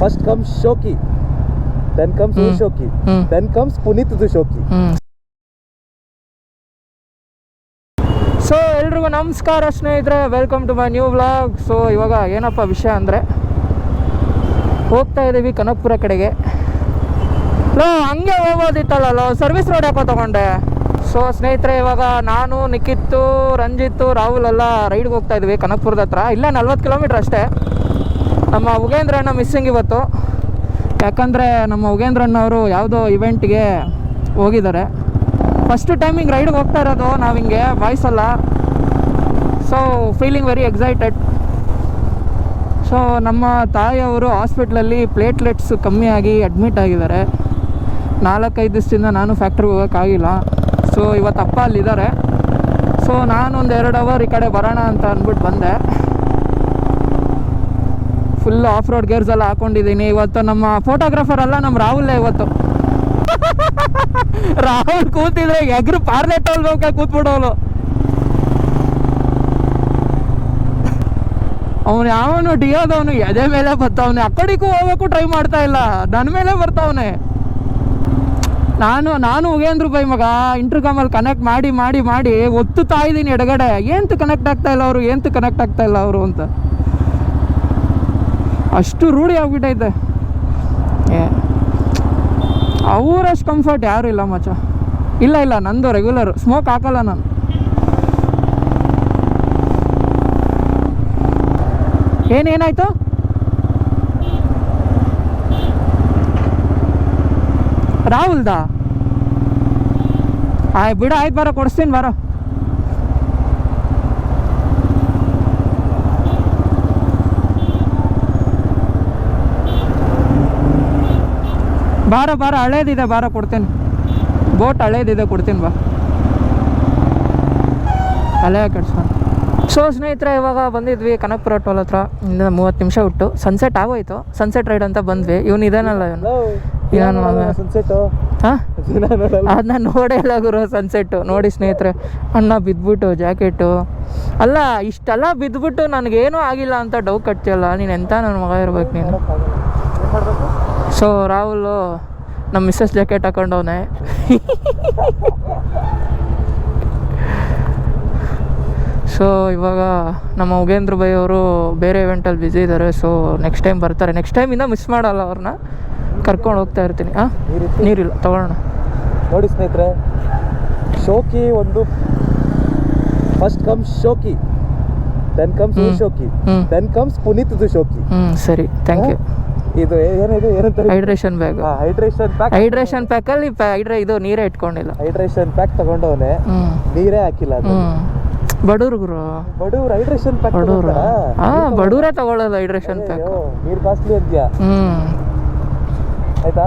First comes ಶೋಕಿ then comes. ಶೋಕಿ. Then comes Puneeth ಶೋಕಿ ಸೊ ಎಲ್ರಿಗೂ ನಮಸ್ಕಾರ ಸ್ನೇಹಿತರೆ welcome to my new vlog so ಇವಾಗ ಏನಪ್ಪ ವಿಷಯ ಅಂದರೆ ಹೋಗ್ತಾ ಇದ್ದೀವಿ ಕನಕಪುರ ಕಡೆಗೆ. ಲೋ ಹಂಗೆ ಹೋಗೋದಿತ್ತಲ್ಲ ಸರ್ವಿಸ್ ರೋಡ್ ಯಾಕೋ ತಗೊಂಡೆ? ಸೊ ಸ್ನೇಹಿತರೆ ಇವಾಗ ನಾನು ನಿಖಿತ್ತು ರಂಜಿತ್ತು ರಾಹುಲ್ ಎಲ್ಲ ರೈಡ್ಗೆ ಹೋಗ್ತಾ ಇದ್ವಿ ಕನಕಪುರದ ಹತ್ರ. ಇಲ್ಲೇ ನಲ್ವತ್ತು ಕಿಲೋಮೀಟ್ರ್ ಅಷ್ಟೇ. ನಮ್ಮ ಉಗೇಂದ್ರ ಅಣ್ಣ ಮಿಸ್ಸಿಂಗ್ ಇವತ್ತು. ಯಾಕಂದರೆ ನಮ್ಮ ಉಗೇಂದ್ರ ಅಣ್ಣವರು ಯಾವುದೋ ಇವೆಂಟ್ಗೆ ಹೋಗಿದ್ದಾರೆ. ಫಸ್ಟ್ ಟೈಮ್ ಹಿಂಗೆ ರೈಡ್ಗೆ ಹೋಗ್ತಾ ಇರೋದು ನಾವು ಹಿಂಗೆ ಬಾಯ್ಸಲ್ಲ so feeling very excited so ನಮ್ಮ ತಾಯಿಯವರು ಹಾಸ್ಪಿಟ್ಲಲ್ಲಿ ಪ್ಲೇಟ್ಲೆಟ್ಸ್ ಕಮ್ಮಿ ಆಗಿ ಅಡ್ಮಿಟ್ ಆಗಿದ್ದಾರೆ. ನಾಲ್ಕೈದು ದಿವಸದಿಂದ ನಾನು ಫ್ಯಾಕ್ಟ್ರಿಗೆ ಹೋಗೋಕ್ಕಾಗಿಲ್ಲ ಸೊ ಇವತ್ತು ಅಪ್ಪ ಅಲ್ಲಿದ್ದಾರೆ. ಸೊ ನಾನೊಂದು ಎರಡು ಅವರ್ ಈ ಕಡೆ ಬರೋಣ ಅಂತ ಅಂದ್ಬಿಟ್ಟು ಬಂದೆ. ಫುಲ್ ಆಫ್ ರೋಡ್ ಗೇರ್ಸ್ ಎಲ್ಲ ಹಾಕೊಂಡಿದ್ದೀನಿ. ಇವತ್ತು ನಮ್ಮ ಫೋಟೋಗ್ರಾಫರ್ ಅಲ್ಲ, ನಮ್ಮ ರಾಹುಲ್ ಇವತ್ತು. ರಾಹುಲ್ ಕೂತಿದ್ರೆ ಎಗ್ರು ಪಾರ್ಲೆಟ್ ಹೋಗ್ಬೇಕು ಕೂತ್ಬಿಡೋನು ಅವನು ಯಾವನು ಡಿಯೋದವನು, ಎದೆ ಮೇಲೆ ಬರ್ತಾವನೆ ಆ ಕಡೆಗೂ ಹೋಗೋಕ್ಕೂ ಟ್ರೈ ಮಾಡ್ತಾ ಇಲ್ಲ. ನನ್ನ ಮೇಲೆ ಬರ್ತಾವನೆ. ನಾನು ನಾನು ಉಗೇಂದ್ರ ಬೈ ಮಗ ಇಂಟರ್ಕಾಮಲ್ಲಿ ಕನೆಕ್ಟ್ ಮಾಡಿ ಮಾಡಿ ಮಾಡಿ, ಒತ್ತುತ್ತಾ ಇದ್ದೀನಿ ಎಡಗಡೆ. ಏನಂತ ಕನೆಕ್ಟ್ ಆಗ್ತಾ ಇಲ್ಲ ಅವರು, ಏನಂತ ಕನೆಕ್ಟ್ ಆಗ್ತಾ ಇಲ್ಲ ಅವರು ಅಂತ. ಅಷ್ಟು ರೂಢಿ ಆಗ್ಬಿಟ್ಟೈತೆ. ಅವರಷ್ಟು ಕಂಫರ್ಟ್ ಯಾರು ಇಲ್ಲ ಮಚ್ಚ. ಇಲ್ಲ ಇಲ್ಲ, ನಂದು ರೆಗ್ಯುಲರ್ ಸ್ಮೋಕ್ ಹಾಕಲ್ಲ ನಾನು. ಏನೇನಾಯ್ತು ರಾಹುಲ್ದಾ? ಆಯ್, ಬಿಡ, ಆಯ್ತು, ಬರೋ, ಕೊಡಿಸ್ತೀನಿ, ಬರೋ. ಬಾರ ಬಾರ ಹಳೇದಿದೆ ಬಾರ ಕೊಡ್ತೀನಿ. ಬೋಟ್ ಹಳೇದಿದೆ ಕೊಡ್ತೀನಿ ಬಾ. ಹಳೆ ಕಟ್ಸ್ಕೊಂಡು ಸೊ ಸ್ನೇಹಿತರೆ ಇವಾಗ ಬಂದಿದ್ವಿ ಕನಕಪುರ ಟೋಲ್ ಹತ್ರ. ಇನ್ನು ಮೂವತ್ತು ನಿಮಿಷ ಬಿಟ್ಟು ಸನ್ಸೆಟ್ ಆಗೋಯ್ತು. ಸನ್ಸೆಟ್ ರೈಡ್ ಅಂತ ಬಂದ್ವಿ. ಇವನು ಇದೇನಲ್ಲ ಇವನು? ಅದನ್ನ ನೋಡೇ ಇಲ್ಲ ಗುರು ಸನ್ಸೆಟ್ಟು ನೋಡಿ ಸ್ನೇಹಿತರೆ ಅಣ್ಣ ಬಿದ್ದುಬಿಟ್ಟು ಜಾಕೆಟು ಅಲ್ಲ ಇಷ್ಟೆಲ್ಲ ಬಿದ್ದುಬಿಟ್ಟು ನನಗೇನೂ ಆಗಿಲ್ಲ ಅಂತ ಡೌ ಕಟ್ತಿಯಲ್ಲ? ನೀನು ಎಂತ ನನ್ನ ಮಗ ಇರ್ಬೇಕು ನೀನು? ಸೊ ರಾಹುಲ್ ನಮ್ಮ ಮಿಸ್ಸಸ್ ಜಾಕೆಟ್ ಹಾಕೊಂಡವನೆ. ಸೊ ಇವಾಗ ನಮ್ಮ ಉಗೇಂದ್ರ ಬೈ ಅವರು ಬೇರೆ ಇವೆಂಟಲ್ಲಿ ಬ್ಯುಸಿ ಇದ್ದಾರೆ ಸೊ ನೆಕ್ಸ್ಟ್ ಟೈಮ್ ಬರ್ತಾರೆ. ನೆಕ್ಸ್ಟ್ ಟೈಮ್ ಇನ್ನೂ ಮಿಸ್ ಮಾಡಲ್ಲ ಅವ್ರನ್ನ ಕರ್ಕೊಂಡು ಹೋಗ್ತಾ ಇರ್ತೀನಿ. ಹಾಂ? ನೀರಿಲ್ಲ. ತಗೊಳ್ಳೋಣ. ನೋಡಿ ಸ್ನೇಹಿತರೆ ಶೋಕಿ ಒಂದು ಫಸ್ಟ್ ಕಮ್ಸ್ ಶೋಕಿ ದೆನ್ ಕಮ್ಸ್. ಶೋಕಿ. ದೆನ್ ಕಮ್ಸ್ ಪುನೀತ್ ಶೋಕಿ. ಹ್ಞೂ ಸರಿ. ಥ್ಯಾಂಕ್ ಯು ಇದು ಏನಿದು ಏನಂತ hydration bag hydration pack hydration ಪ್ಯಾಕಲ್ಲಿ ಹೈಡ್ರೆ ಇದು ನೀರೇ ಇಟ್ಕೊಂಡಿಲ್ಲ. ಹೈಡ್ರೇಷನ್ ಪ್ಯಾಕ್ ತಗೊಂಡವನೆ ನೀರೇ ಹಾಕಿಲ್ಲ ಅದು. ಬಡೂರು ಬಡವ್ರುಗುರು ಬಡವ್ರು ಹೈಡ್ರೇಷನ್ ಪ್ಯಾಕ್ ಬಡವ್ರು ಹಾಂ ಬಡವರೇ ತಗೊಳ್ಳೋದು ಹೈಡ್ರೇಷನ್ ಪ್ಯಾಕ್ ನೀರು ಕಾಸ್ಟ್ಲಿ ಅಂತೀಯ ಆಯ್ತಾ?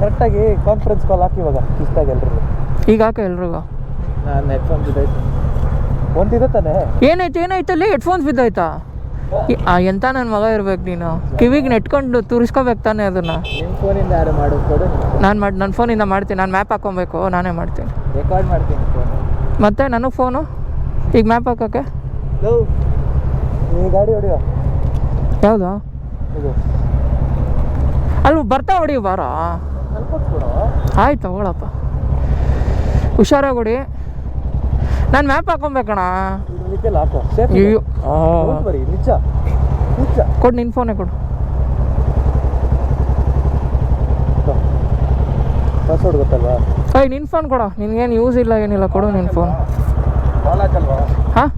ಕರೆಕ್ಟಾಗಿ ಕಾನ್ಫರೆನ್ಸ್ ಕಾಲ್ ಹಾಕಿ ಇವಾಗ ಇಷ್ಟಾಗಿ ಎಲ್ರಿಗೂ. ಈಗ ಹಾಕ ಎಲ್ರಿಗೂ. ನಾನು ಹೆಡ್ಫೋನ್ ಬಿದ್ದಾಯ್ತು. ಒಂದಿದೆ ತಾನೆ ಏನಾಯ್ತು ಏನಾಯ್ತು ಅಲ್ಲಿ? ಹೆಡ್ಫೋನ್ಸ್ ಬಿದ್ದಾಯ್ತಾ? ಎಂತ ನನ್ನ ಮಗ ಇರ್ಬೇಕು ನೀನು? ಕಿವಿಗೆ ನೆಟ್ಕೊಂಡು ತೂರಿಸ್ಕೋಬೇಕು ತಾನೇ ಅದನ್ನು. ಫೋನಿಂದ ಯಾರು ಮಾಡು ಕೊಡು ನಾನು ಮಾಡಿ ನನ್ನ ಫೋನಿಂದ ಮಾಡ್ತೀನಿ. ನಾನು ಮ್ಯಾಪ್ ಹಾಕೊಬೇಕು ನಾನೇ ಮಾಡ್ತೀನಿ. ರೆಕಾರ್ಡ್ ಮಾಡ್ತೀನಿ ಫೋನ್. ಮತ್ತೆ ನನಗೆ ಫೋನು? ಈಗ ಮ್ಯಾಪ್ ಹಾಕೋಕ್ಕೆ ಗಾಡಿ ಹೊಡಿಯೋ. ಯಾವುದು? ಇದು. ಬರ್ತಾ ಹೊಡಿ ಬಾರ. ಆಯ್ತು ತಗೊಳಪ್ಪ. ಹುಷಾರಾಗಿ ಹೊಡಿ. ನಾನು ಮ್ಯಾಪ್ ಹಾಕೊಬೇಕಣ ಅಯ್ಯೋ. ಕೊಡು ನಿನ್ನ ಫೋನೇ ಕೊಡು. ಪಾಸ್ವರ್ಡ್ ಗೊತ್ತಲ್ವಾ? ಅಯ್ಯ ನಿನ್ನ ಫೋನ್ ಕೊಡ. ನಿನ್ಗೇನು ಯೂಸ್ ಇಲ್ಲ ಏನಿಲ್ಲ ಕೊಡು ನಿನ್ನ ಫೋನ್ ಹಾಂ?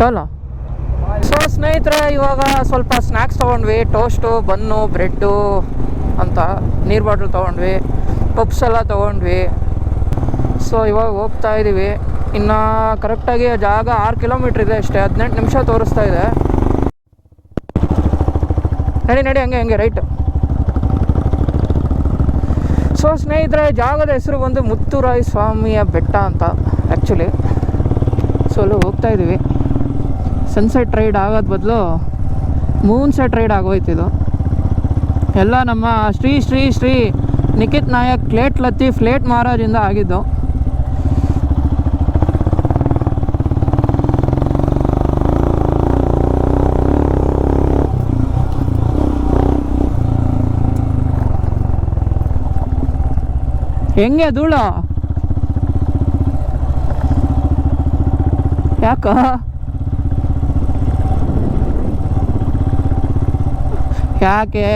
ಟೋಲ ಸೊ ಸ್ನೇಹಿತರೆ ಇವಾಗ ಸ್ವಲ್ಪ ಸ್ನ್ಯಾಕ್ಸ್ ತೊಗೊಂಡ್ವಿ. ಟೋಸ್ಟು ಬನ್ನು ಬ್ರೆಡ್ಡು ಅಂತ. ನೀರು ಬಾಟ್ಲ್ ತೊಗೊಂಡ್ವಿ. ಪಪ್ಸ್ ಎಲ್ಲ ತೊಗೊಂಡ್ವಿ. ಸೊ ಇವಾಗ ಹೋಗ್ತಾ ಇದ್ದೀವಿ ಇನ್ನು ಕರೆಕ್ಟಾಗಿ ಜಾಗ ಆರು ಕಿಲೋಮೀಟ್ರ್ ಇದೆ ಅಷ್ಟೇ. ಹದಿನೆಂಟು ನಿಮಿಷ ತೋರಿಸ್ತಾ ಇದೆ. ನಡಿ ನಡಿ, ಹಂಗೆ ಹಂಗೆ ರೈಟ್ ಸೊ ಸ್ನೇಹಿತರೆ, ಜಾಗದ ಹೆಸರು ಬಂದು ಮುತ್ತುರಾಯ ಸ್ವಾಮಿಯ ಬೆಟ್ಟ ಅಂತ ಆ್ಯಕ್ಚುಲಿ ಸೊ ಅಲ್ಲಿ ಹೋಗ್ತಾ ಇದ್ದೀವಿ ಸನ್ಸೆಟ್ ರೈಡ್ ಆಗೋದ್ ಬದಲು ಮೂನ್ ಸೆಟ್ ರೈಡ್ ಆಗೋಯ್ತಿದು ಎಲ್ಲ ನಮ್ಮ ಶ್ರೀ ಶ್ರೀ ಶ್ರೀ ನಿಖಿತ್ ನಾಯಕ್ ಫ್ಲೇಟ್ ಲತ್ತಿ ಫ್ಲೇಟ್ ಮಹಾರಾಜಿಂದ ಆಗಿದ್ದು. ಹೆಂಗೆ ಧೂಳು ಯಾಕ? ಯಾಕೆ?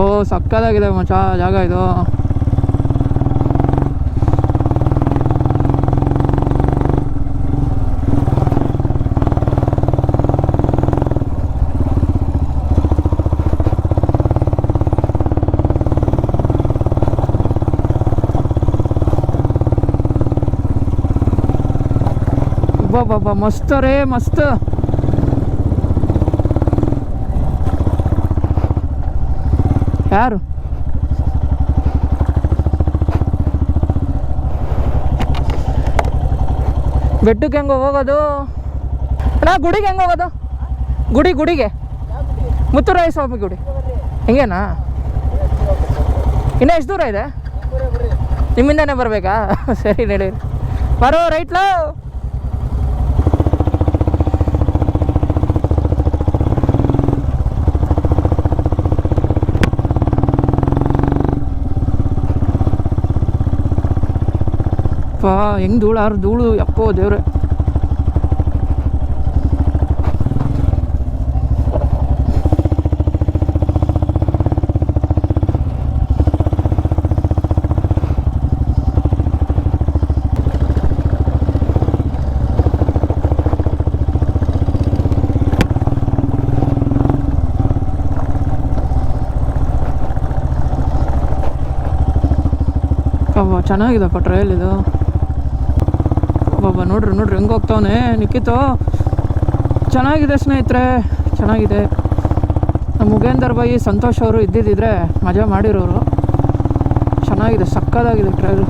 ಓ ಸಕ್ಕದಾಗಿದೆ ಮಚ್ಚ ಜಾಗ ಇದು. ಬಾಬಾ ಮಸ್ತ್ ರೇ, ಮಸ್ತ್. ಯಾರು? ಬೆಟ್ಟಕ್ಕೆ ಹೆಂಗೆ ಹೋಗೋದು? ಅಣ್ಣ, ಗುಡಿಗೆ ಹೆಂಗೆ ಹೋಗೋದು? ಗುಡಿ, ಗುಡಿಗೆ? ಮುತ್ತುರಾಯ ಸ್ವಾಮಿ ಗುಡಿ. ಹೆಂಗೇನಾ? ಇನ್ನೂ ಎಷ್ಟು ದೂರ ಇದೆ? ನಿಮ್ಮಿಂದನೇ ಬರಬೇಕಾ? ಸರಿ, ನಡೀರಿ. ಬರೋ, ರೈಟ್ಲೋ? ಪಾ ಹೆಂಗ್ ಧೂಳು ಆರು ಧೂಳು? ಯಪ್ಪೋ ದೇವ್ರೆ. ಚೆನ್ನಾಗಿದಪ್ಪ ಟ್ರಯಲ್ ಇದು. ಅಬ್ಬಬ್ಬ ನೋಡ್ರಿ ನೋಡ್ರಿ, ಹೆಂಗೆ ಹೋಗ್ತಾವನೆ? ನಿಖಿತು, ಚೆನ್ನಾಗಿದೆ ಸ್ನೇಹಿತರೆ, ಚೆನ್ನಾಗಿದೆ. ಮುಗೇಂದರ್ ಬಾಯಿ ಸಂತೋಷ್ ಅವರು ಇದ್ದಿದ್ದಿದ್ರೆ ಮಜಾ ಮಾಡಿರೋರು. ಚೆನ್ನಾಗಿದೆ, ಸಕ್ಕದಾಗಿದೆ ಟ್ರೈಲ್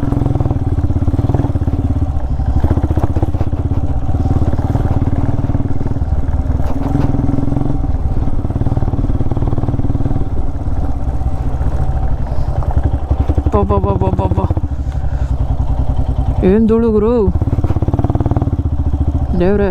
ಏನು ಧೂಳು ಗುರು ದೇವ್ರೆ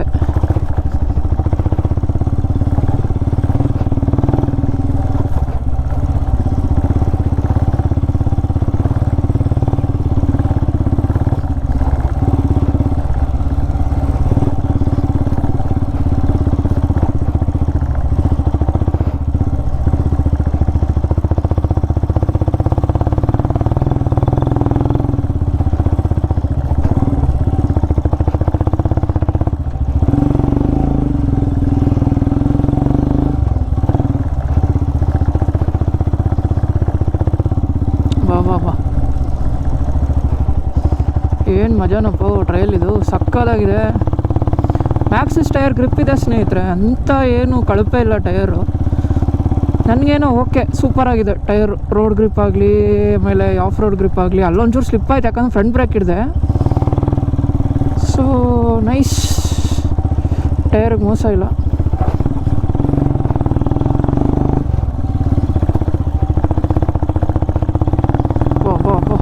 ಬಾ ಬಾ ಬಾ ಏನು ಮಜಾನಪ್ಪ ಟ್ರೈಲ್ ಇದು. ಸಕ್ಕದಾಗಿದೆ ಮ್ಯಾಕ್ಸಿಸ್ ಟೈರ್ ಗ್ರಿಪ್ ಇದೆ ಸ್ನೇಹಿತರೆ. ಅಂಥ ಏನು ಕಳಪೆ ಇಲ್ಲ ಟೈರು ನನಗೇನೋ ಓಕೆ ಸೂಪರ್ ಆಗಿದೆ. ಟೈರ್ ರೋಡ್ ಗ್ರಿಪ್ ಆಗಲಿ, ಆಮೇಲೆ ಆಫ್ ರೋಡ್ ಗ್ರಿಪ್ ಆಗಲಿ, ಅಲ್ಲೊಂಚೂರು ಸ್ಲಿಪ್ ಆಯ್ತು. ಯಾಕಂದ್ರೆ ಫ್ರಂಟ್ ಬ್ರೇಕ್ ಇದೆ ಸೊ ನೈಸ್ ಟೈರ್ಗೆ ಮೋಸ ಇಲ್ಲ ಬಾ ಬಾ ಬಾ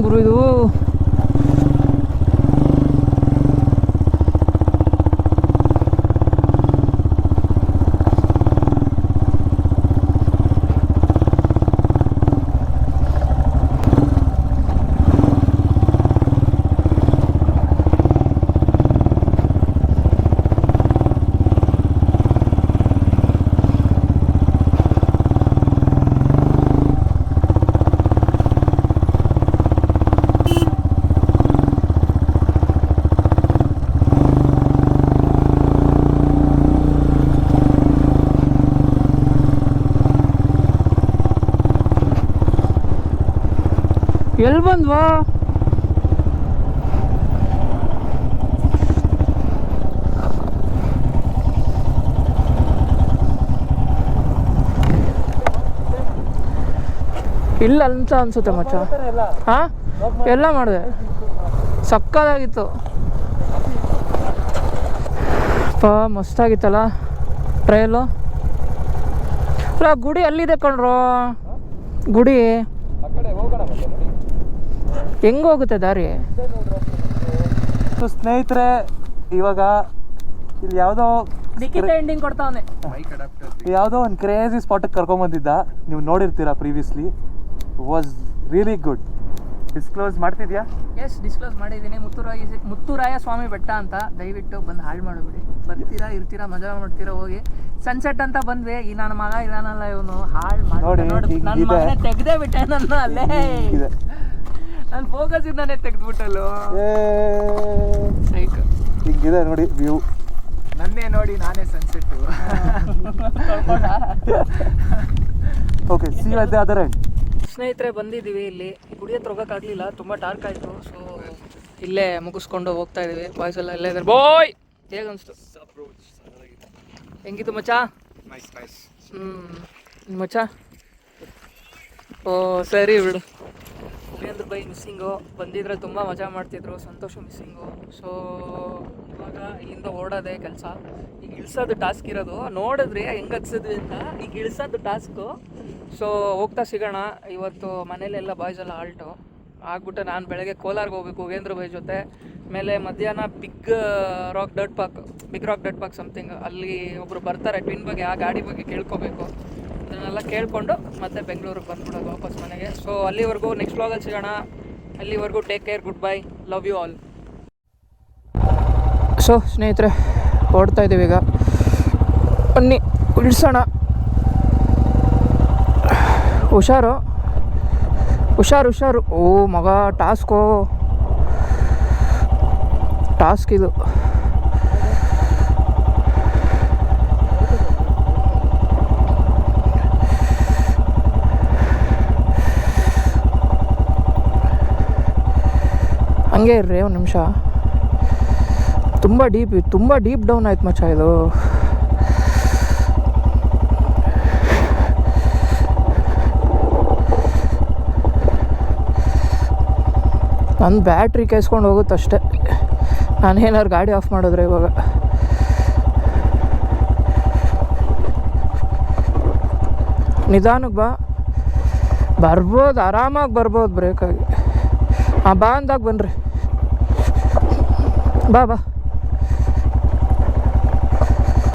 ಏನು ಗುರು ಇದು ಎಲ್ಲಿ ಬಂದ್ವಾ? ಇಲ್ಲ ಅಂತ ಅನ್ಸುತ್ತೆ ಮಚ್ಚ. ಹಾ? ಎಲ್ಲ ಮಾಡಿದೆ. ಸಕ್ಕದಾಗಿತ್ತು. ಪಾ ಮಸ್ತಾಗಿತ್ತಲ್ಲ ಟ್ರೈಲು ಗುಡಿ ಅಲ್ಲಿದೆ ಕಣ್ರೋ? ಗುಡಿ ಆ ಕಡೆ ಹೋಗೋಣ ಮತ್ತೆ ನೋಡಿ ಹೆಂಗ್ ಹೋಗುತ್ತೆ ದಾರಿ? ಸೊ ಸ್ನೇಹಿತರೆ ಇವಾಗ ಇಲ್ಲಿ ಯಾವುದೋ ಎಂಡಿಂಗ್ ಕೊಡ್ತಾವನೆ. ಯಾವುದೋ ಒಂದು ಕ್ರೇಜಿ ಸ್ಪಾಟಿಗೆ ಕರ್ಕೊಂಬಂದಿದ್ದ ನೀವು ನೋಡಿರ್ತೀರಾ previously was really good disclose ಮಾಡ್ತಿದ್ಯಾ? ಎಸ್ ಡಿಸ್ಕ್ಲೋಸ್ ಮಾಡಿದ್ದೀನಿ. ಮುತ್ತುರಾಯ ಮುತ್ತುರಾಯ ಸ್ವಾಮಿ ಬೆಟ್ಟ ಅಂತ ದಯವಿಟ್ಟು ಬಂದು ಹಾಳು ಮಾಡಿಬಿಡಿ. ಬರ್ತೀರಾ ಇರ್ತೀರಾ ಮಜಾ ಮಾಡ್ತೀರಾ ಹೋಗಿ. ಸನ್ಸೆಟ್ ಅಂತ ಬಂದ್ವಿ. ಈ ನನ್ನ ಮಗ ಇದಾನಲ್ಲ ಇವನು ಹಾಳು ನೋಡಿ, ಮಾಡಿ ನನ್ನ ಹಿಂಗಿದೆ. ಮಗನೇ ತೆಗ್ದೇ ಬಿಟ್ಟೆ ನನ್ನ ಅಲ್ಲೇ ನನ್ನ ಫೋಕಸ್ ಇಂದಾನೆ ತೆಗೆದ್ಬಿಟ್ಟಲ್ಲೋ. ಸೈಕ್ ಹಿಂಗಿದೆ ನೋಡಿ ವ್ಯೂ ನನ್ನೇ ನೋಡಿ ನಾನೇ sunset okay see at the other ಸ್ನೇಹಿತರೆ ಬಂದಿದ್ದೀವಿ ಇಲ್ಲಿ. ಗುಡಿ ಹತ್ರ ಹೋಗೋಕ್ಕಾಗಲಿಲ್ಲ ತುಂಬ ಡಾರ್ಕ್ ಆಯಿತು. ಸೊ ಇಲ್ಲೇ ಮುಗಿಸ್ಕೊಂಡು ಹೋಗ್ತಾ ಇದ್ದೀವಿ. ಬಾಯ್ಸ್ ಎಲ್ಲ ಇಲ್ಲೇ ಇದ್ದಾರೆ. ಬಾಯ್ ಹೇಗನ್ಸ್ತು? ಹೆಂಗಿತ್ತು ಮಚ್ಚ? ಹ್ಞೂ ಮಚ್ಚ? ಸರಿ ಬಿಡು. ಉಪೇಂದ್ರ ಬೈ ಮಿಸ್ಸಿಂಗು ಬಂದಿದ್ರೆ ತುಂಬ ಮಜಾ ಮಾಡ್ತಿದ್ರು. ಸಂತೋಷ ಮಿಸ್ಸಿಂಗು ಸೊ ಇವಾಗ ಇಲ್ಲಿಂದ ಓಡೋದೇ ಕೆಲಸ. ಈಗ ಇಳಿಸೋದು ಟಾಸ್ಕ್ ಇರೋದು. ನೋಡಿದ್ರಿ ಹೆಂಗೆ ಹತ್ಸಿದ್ವಿ ಅಂತ. ಈಗ ಇಳಿಸೋದು ಟಾಸ್ಕು ಸೊ ಹೋಗ್ತಾ ಸಿಗೋಣ. ಇವತ್ತು ಮನೇಲೆಲ್ಲ ಬಾಯ್ಸ್ ಎಲ್ಲ ಆಲ್ಟು ಆಗ್ಬಿಟ್ಟು ನಾನು ಬೆಳಗ್ಗೆ ಕೋಲಾರ್ಗೆ ಹೋಗ್ಬೇಕು, ಉಗೇಂದ್ರ ಬೈ ಜೊತೆ. ಮೇಲೆ ಮಧ್ಯಾಹ್ನ big rock ಡಟ್ park big rock ಡಟ್ park something ಅಲ್ಲಿ ಒಬ್ಬರು ಬರ್ತಾರೆ ಟ್ವಿನ್ ಬಗ್ಗೆ, ಆ ಗಾಡಿ ಬಗ್ಗೆ ಕೇಳ್ಕೊಬೇಕು. ಇದನ್ನೆಲ್ಲ ಕೇಳಿಕೊಂಡು ಮತ್ತೆ ಬೆಂಗಳೂರಿಗೆ ಬಂದ್ಬಿಡೋದು ವಾಪಸ್ ಮನೆಗೆ. ಸೊ ಅಲ್ಲಿವರೆಗೂ ನೆಕ್ಸ್ಟ್ ವ್ಲಾಗಲ್ಲಿ ಸಿಗೋಣ. ಅಲ್ಲಿವರೆಗೂ take care goodbye love you all so ಸ್ನೇಹಿತರೆ ಹೊಡ್ತಾ ಇದ್ದೀವಿ ಈಗ. ಬನ್ನಿ ಉಳಿಸೋಣ ಹುಷಾರು. ಹುಷಾರು ಹುಷಾರು. ಓ, ಮಗ, ಟಾಸ್ಕೋ. ಟಾಸ್ಕ್ ಇದು. ಹಂಗೆ ಇರ್ರಿ ಒಂದು ನಿಮಿಷ. ತುಂಬ ಡೀಪ್ ತುಂಬ ಡೀಪ್ ಡೌನ್ ಆಯ್ತು ಮಚ್ಚ ಇದು. ನನ್ನ ಬ್ಯಾಟ್ರಿ ಕೇಸ್ಕೊಂಡು ಹೋಗುತ್ತೆ ಅಷ್ಟೇ. ನಾನೇನಾದ್ರು ಗಾಡಿ ಆಫ್ ಮಾಡಿದ್ರೆ ಇವಾಗ. ನಿಧಾನಕ್ಕೆ ಬಾ. ಬರ್ಬೋದು, ಆರಾಮಾಗಿ ಬರ್ಬೋದು ಬ್ರೇಕಾಗಿ ಹಾಂ, ಬಾ ಅಂದಾಗ ಬನ್ನಿರಿ ಬಾ ಬಾ